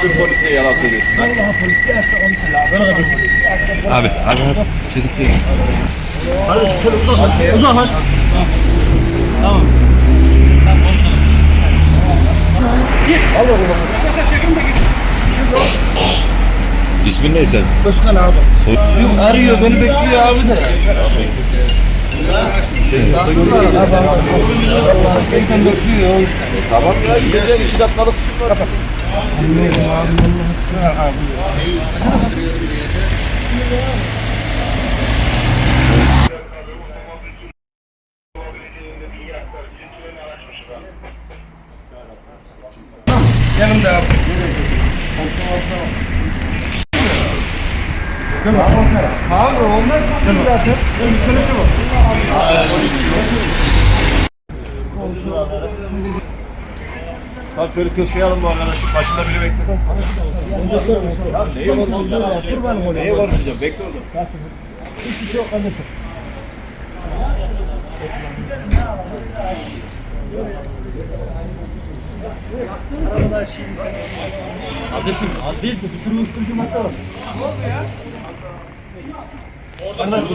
abim polisine yalan söylüyorsun. lan. Vallahi polis hasta onu abi. Böyle kadar. Abi abi çekil çekil. Hadi şöyle uzak hadi. Uzak hadi. Tamam. Sen konuşalım. İsmin ne sen? Özkan abi. Yok arıyor beni bekliyor abi de. Tamam ya iki dakikalık işim Yanımda abi. Abi onlar çok zaten. Üstüne bu. Tamam şöyle köşeye alın bu arkadaşı. Başında biri neyi konuşacağım? Kurban olayım. Neyi konuşacağım? Bekle orada. Hiçbir şey yok kardeşim. Kardeşim az değil ki bir sürü uyuşturucu madde var. Nasıl